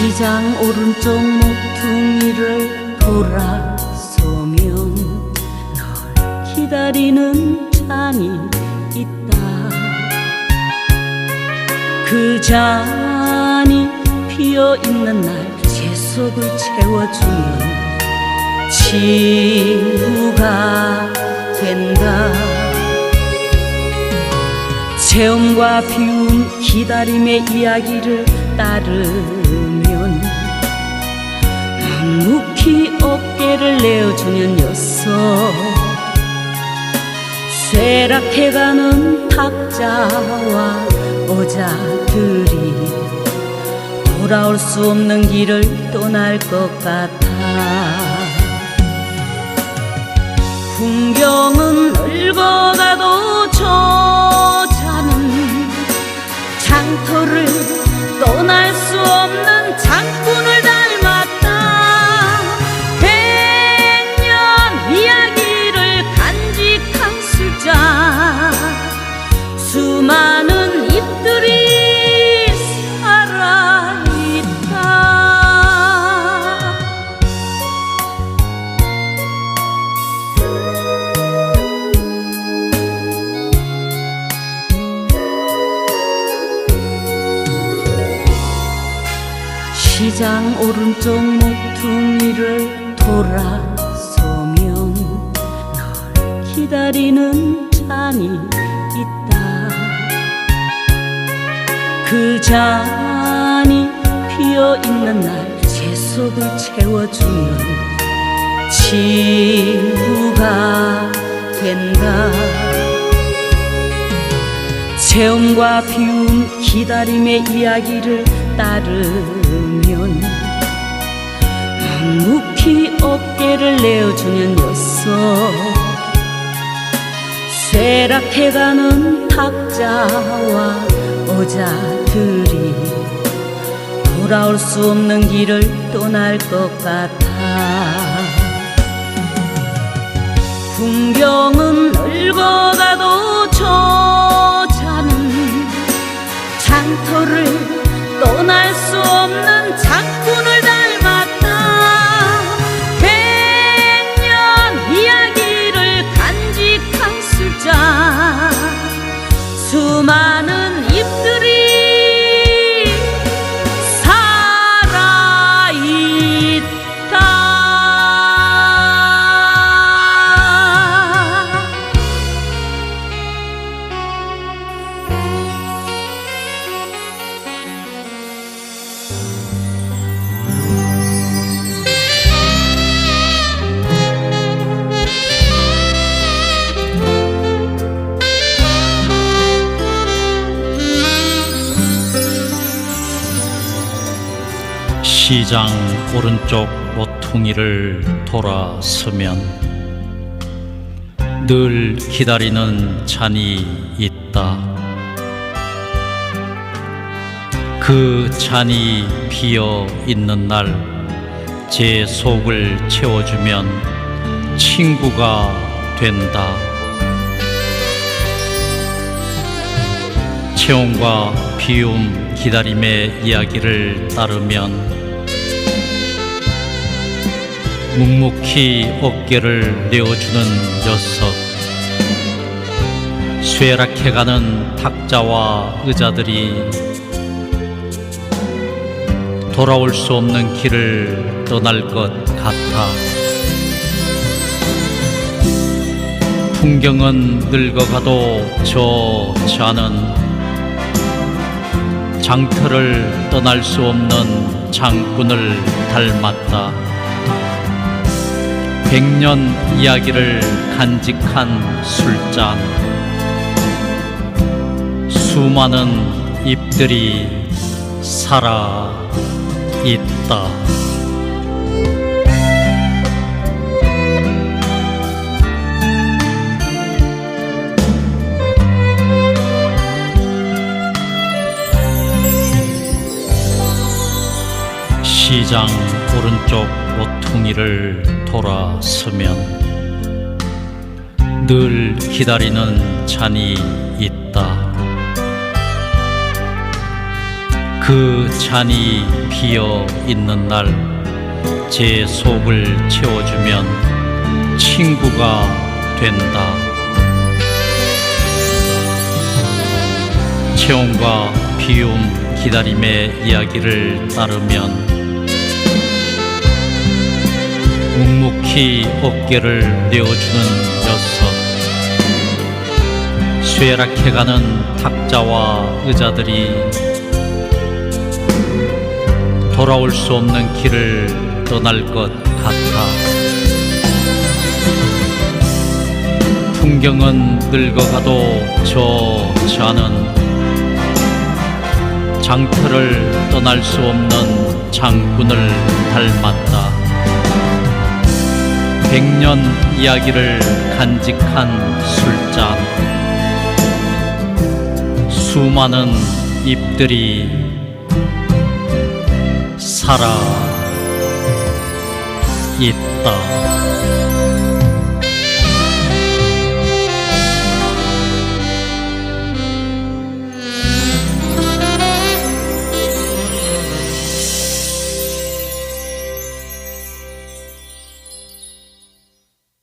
시장 오른쪽 모퉁이를 돌아서면 널 기다리는 잔이 있다. 그 잔이 비어 있는 날 제 속을 채워주면 친구가 된다. 체험과 비움 기다림의 이야기를 따르면 묵묵히 어깨를 내어주는 녀석. 쇠락해가는 탁자와 어자들이 돌아올 수 없는 길을 떠날 것 같아. 풍경은 늙어가도 저 잔은 장터를 시장 오른쪽 모퉁이를 돌아서면 널 기다리는 잔이 있다. 그 잔이 비어 있는 날제 속을 채워주면 친구가 된다. 체험과 비움 기다림의 이야기를 따르면 묵묵히 어깨를 내어주는 녀석. 쇠락해가는 탁자와 어자들이 돌아올 수 없는 길을 떠날 것 같아. 풍경은 늙어가도 저 시장 오른쪽 모퉁이를 돌아서면 늘 기다리는 잔이 있다. 그 잔이 비어 있는 날 제 속을 채워주면 친구가 된다. 체온과 비움 기다림의 이야기를 따르면 묵묵히 어깨를 내어주는 녀석. 쇠락해가는 탁자와 의자들이 돌아올 수 없는 길을 떠날 것 같아. 풍경은 늙어가도 저 잔은 장터를 떠날 수 없는 장군을 닮았다. 백년 이야기를 간직한 술잔. 수많은 잎들이 살아 있다. 시장 오른쪽 모퉁이를 돌아서면 늘 기다리는 잔이 있다. 그그 잔이 비어 있는 날 제 속을 채워주면 친구가 된다. 체온과 비움 기다림의 이야기를 따르면 묵묵히 어깨를 내어주는 녀석 쇠락해가는 탁자와 의자들이 돌아올 수 없는 길을 떠날 것 같아 풍경은 늙어가도 저 잔은 장터를 떠날 수 없는 장군을 닮았다. 백년 이야기를 간직한 술잔. 수많은 잎들이 살아 있다.